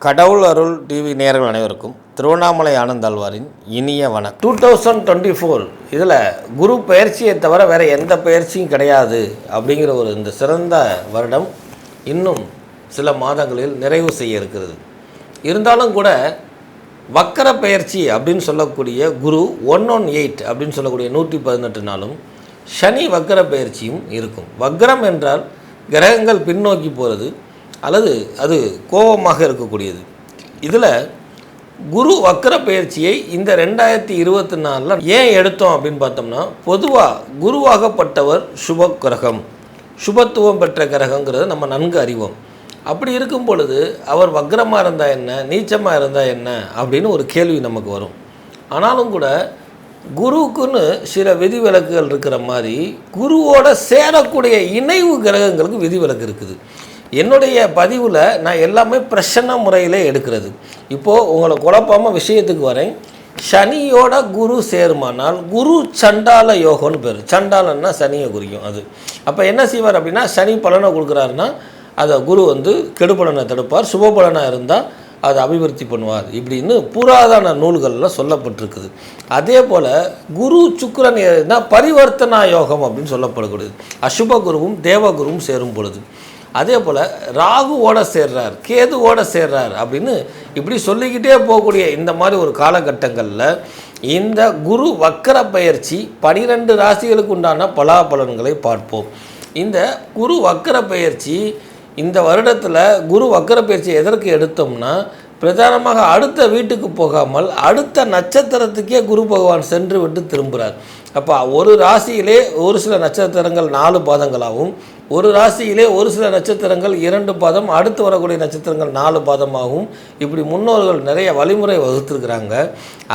கடவுள் அருள் டிவி நேர்கள் அனைவருக்கும் திருவண்ணாமலை ஆனந்தாழ்வாரின் இனிய வனம் டூ தௌசண்ட் டுவெண்ட்டி ஃபோர் இதில் குரு பயிற்சியை தவிர வேறு எந்த பயிற்சியும் கிடையாது அப்படிங்கிற ஒரு இந்த சிறந்த வருடம் இன்னும் சில மாதங்களில் நிறைவு செய்ய இருக்கிறது. இருந்தாலும் கூட வக்கர பயிற்சி அப்படின்னு சொல்லக்கூடிய குரு ஒன் ஒன் எயிட் அப்படின்னு சொல்லக்கூடிய நூற்றி பதினெட்டு நாளும் சனி வக்கர பயிற்சியும் இருக்கும். வக்ரம் என்றால் கிரகங்கள் பின்னோக்கி போகிறது அல்லது அது கோபமாக இருக்கக்கூடியது. இதில் குரு வக்கர பயிற்சியை இந்த ரெண்டாயிரத்தி இருபத்தி நாலில் ஏன் எடுத்தோம் அப்படின்னு பார்த்தோம்னா பொதுவாக குருவாகப்பட்டவர் சுப கிரகம். சுபத்துவம் பெற்ற கிரகங்கிறத நம்ம நன்கு அறிவோம். அப்படி இருக்கும் பொழுது அவர் வக்ரமாக இருந்தால் என்ன நீச்சமாக இருந்தால் என்ன அப்படின்னு ஒரு கேள்வி நமக்கு வரும். ஆனாலும் கூட குருவுக்குன்னு சில விதிவிலக்குகள் இருக்கிற மாதிரி குருவோட சேரக்கூடிய இணைவு கிரகங்களுக்கு விதிவிலக்கு இருக்குது. என்னுடைய பதிவில் நான் எல்லாமே பிரசன்ன முறையில் எடுக்கிறது. இப்போது உங்களை குழப்பாமல் விஷயத்துக்கு வரேன். சனியோட குரு சேருமானால் குரு சண்டால யோகம்னு பேர். சண்டாலன்னா சனியை குறிக்கும் அது. அப்போ என்ன செய்வார் அப்படின்னா சனி பலனை கொடுக்குறாருன்னா அதை குரு வந்து கெடுபலனை தடுப்பார். சுபபலனாக இருந்தால் அதை அபிவிருத்தி பண்ணுவார். இப்படின்னு புராதன நூல்களில் சொல்லப்பட்டிருக்குது. அதே போல் குரு சுக்கரன் பரிவர்த்தனா யோகம் அப்படின்னு சொல்லப்படக்கூடியது அசுப குருவும் தேவகுருவும் சேரும் பொழுது. அதே போல் ராகுவோட சேர்றார் கேதுவோட சேர்றார் அப்படின்னு இப்படி சொல்லிக்கிட்டே போகக்கூடிய இந்த மாதிரி ஒரு காலகட்டங்களில் இந்த குரு வக்கர பயிற்சி பனிரெண்டு ராசிகளுக்கு உண்டான பலாபலன்களை பார்ப்போம். இந்த குரு வக்கர பயிற்சி இந்த வருடத்தில் குரு வக்கர பயிற்சி எதற்கு எடுத்தோம்னா பிரதானமாக அடுத்த வீட்டுக்கு போகாமல் அடுத்த நட்சத்திரத்துக்கே குரு பகவான் சென்று விட்டு திரும்புகிறார் அப்போ ஒரு ராசியிலே ஒரு சில நட்சத்திரங்கள் நாலு பாதங்களாகவும் ஒரு ராசியிலே ஒரு சில நட்சத்திரங்கள் இரண்டு பாதம் அடுத்து வரக்கூடிய நட்சத்திரங்கள் நாலு பாதமாகவும் இப்படி முன்னோர்கள் நிறைய வழிமுறை வகுத்துருக்குறாங்க.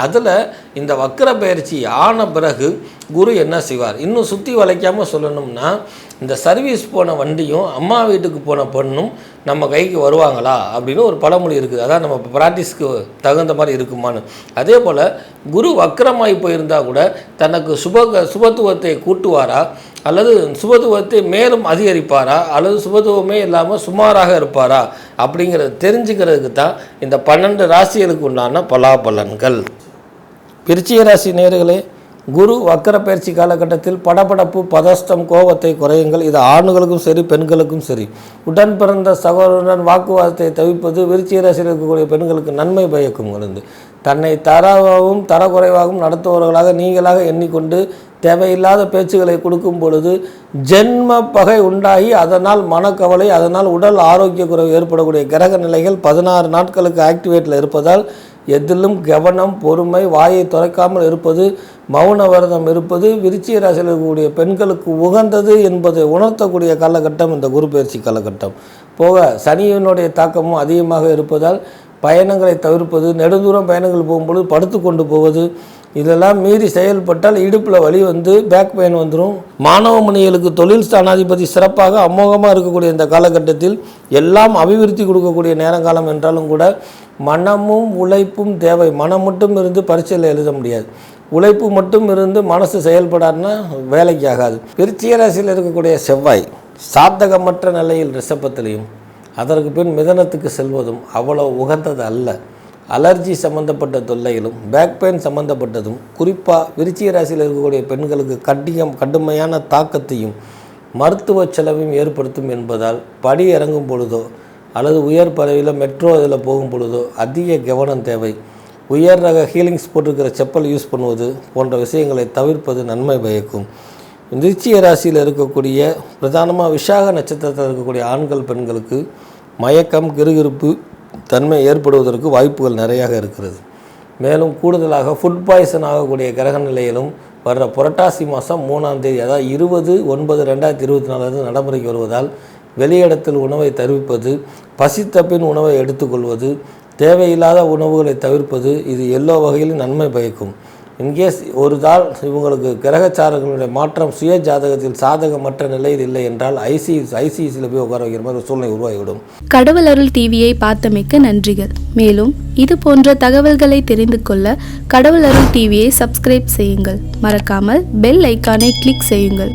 அதில் இந்த வக்கர பயிற்சி ஆன பிறகு குரு என்ன செய்வார்? இன்னும் சுற்றி வளைக்காமல் சொல்லணும்னா இந்த சர்வீஸ் போன வண்டியும் அம்மா வீட்டுக்கு போன பொண்ணும் நம்ம கைக்கு வருவாங்களா? அப்படின்னு ஒரு பழமொழி இருக்குது. அதான் நம்ம ப்ராக்டிஸ்க்கு தகுந்த மாதிரி இருக்குமான்னு. அதே போல் குரு வக்கரமாகி போயிருந்தால் கூட தனக்கு சுப சுபத்துவத்தை கூட்டுவாரா? அல்லது சுபத்துவத்தை மேலும் அதிகரிப்பாரா? அல்லது சுபத்துவமே இல்லாமல் சுமாராக இருப்பாரா? அப்படிங்கிறத தெரிஞ்சுக்கிறதுக்கு தான் இந்த பன்னெண்டு ராசிகளுக்கு உண்டான பலாபலன்கள். விருச்சிக ராசி நேர்களே குரு வக்கர பயிற்சி காலகட்டத்தில் படபடப்பு பதஷ்டம் கோபத்தை குறையுங்கள். இது ஆண்களுக்கும் சரி பெண்களுக்கும் சரி. உடன் பிறந்த சகோதரனுடன் வாக்குவாதத்தை தவிர்ப்பது விருச்சிக ராசியில் இருக்கக்கூடிய பெண்களுக்கு நன்மை பயக்கும் இருந்து தன்னை தரவாகவும் தரக்குறைவாகவும் நடத்துபவர்களாக நீங்களாக எண்ணிக்கொண்டு தேவையில்லாத பேச்சுகளை கொடுக்கும் பொழுது ஜென்ம பகை உண்டாகி அதனால் மனக்கவலை அதனால் உடல் ஆரோக்கிய குறைவு ஏற்படக்கூடிய கிரக நிலைகள் பதினாறு நாட்களுக்கு ஆக்டிவேட்டில் இருப்பதால் எதிலும் கவனம் பொறுமை வாயை துறக்காமல் இருப்பது மௌன விரதம் இருப்பது விருச்சிய ராசியில் இருக்கக்கூடிய பெண்களுக்கு உகந்தது என்பதை உணர்த்தக்கூடிய காலகட்டம் இந்த குரு பயிற்சி காலகட்டம். போக சனியினுடைய தாக்கமும் அதிகமாக இருப்பதால் பயணங்களை தவிர்ப்பது நெடுந்தூரம் பயணங்கள் போகும்பொழுது படுத்து கொண்டு போவது இதெல்லாம் மீறி செயல்பட்டால் இடுப்பில் வலி வந்து பேக் பெயின் வந்துடும் மாணவ மணிகளுக்கு தொழில் ஸ்தானாதிபதி சிறப்பாக அமோகமாக இருக்கக்கூடிய இந்த காலகட்டத்தில் எல்லாம் அபிவிருத்தி கொடுக்கக்கூடிய நேரங்காலம் என்றாலும் கூட மனமும் உழைப்பும் தேவை. மனம் மட்டும் இருந்து பரீட்சையில் எழுத முடியாது. உழைப்பு மட்டும் இருந்து மனசு செயல்படாதுன்னா வேலைக்கு ஆகாது. விருச்சிக ராசியில் இருக்கக்கூடிய செவ்வாய் சாதகமற்ற நிலையில் ரிஷபத்திலையும் அதற்கு பின் மிதனத்துக்கு செல்வதும் அவ்வளோ உகந்தது அல்ல. அலர்ஜி சம்மந்தப்பட்ட தொல்லைகளும் பேக் பெயின் சம்மந்தப்பட்டதும் குறிப்பாக விருச்சிக ராசியில் இருக்கக்கூடிய பெண்களுக்கு கட்டியம் கடுமையான தாக்கத்தையும் மருத்துவ செலவையும் ஏற்படுத்தும் என்பதால் படி இறங்கும் பொழுதோ அல்லது உயர் பதவியில் மெட்ரோ இதில் போகும் பொழுதோ அதிக கவனம் தேவை. உயர் ரக ஹீலிங்ஸ் போட்டிருக்கிற செப்பல் யூஸ் பண்ணுவது போன்ற விஷயங்களை தவிர்ப்பது நன்மை பயக்கும். நிச்சய ராசியில் இருக்கக்கூடிய பிரதானமாக விசாக நட்சத்திரத்தில் இருக்கக்கூடிய ஆண்கள் பெண்களுக்கு மயக்கம் கிருகிருப்பு தன்மை ஏற்படுவதற்கு வாய்ப்புகள் நிறையாக இருக்கிறது. மேலும் கூடுதலாக ஃபுட் பாய்சன் ஆகக்கூடிய கிரக நிலையிலும் வர்ற புரட்டாசி மாதம் மூணாம் தேதி அதாவது இருபது ஒன்பது ரெண்டாயிரத்தி இருபத்தி நாலாவது நடைமுறைக்கு வருவதால் வெளியிடத்தில் உணவை தருவிப்பது பசித்தப்பின் உணவை எடுத்துக்கொள்வது தேவையில்லாத உணவுகளை தவிர்ப்பது இது எல்லா வகையிலும் நன்மை பயக்கும். இன்கேஸ் ஒரு தாள் இவங்களுக்கு கிரகச்சாரங்களுடைய மாற்றம் சுய ஜாதகத்தில் சாதகமற்ற நிலையில் இல்லை என்றால் ஐசி ஐசிசியில் போய் உட்கார வைக்கிற மாதிரி ஒரு சூழ்நிலை உருவாகிவிடும். கடவுள் அருள் டிவியை பார்த்தமைக்க நன்றிகள். மேலும் இது போன்ற தகவல்களை தெரிந்து கொள்ள கடவுள் அருள் டிவியை சப்ஸ்கிரைப் செய்யுங்கள். மறக்காமல் பெல் ஐக்கானை கிளிக் செய்யுங்கள்.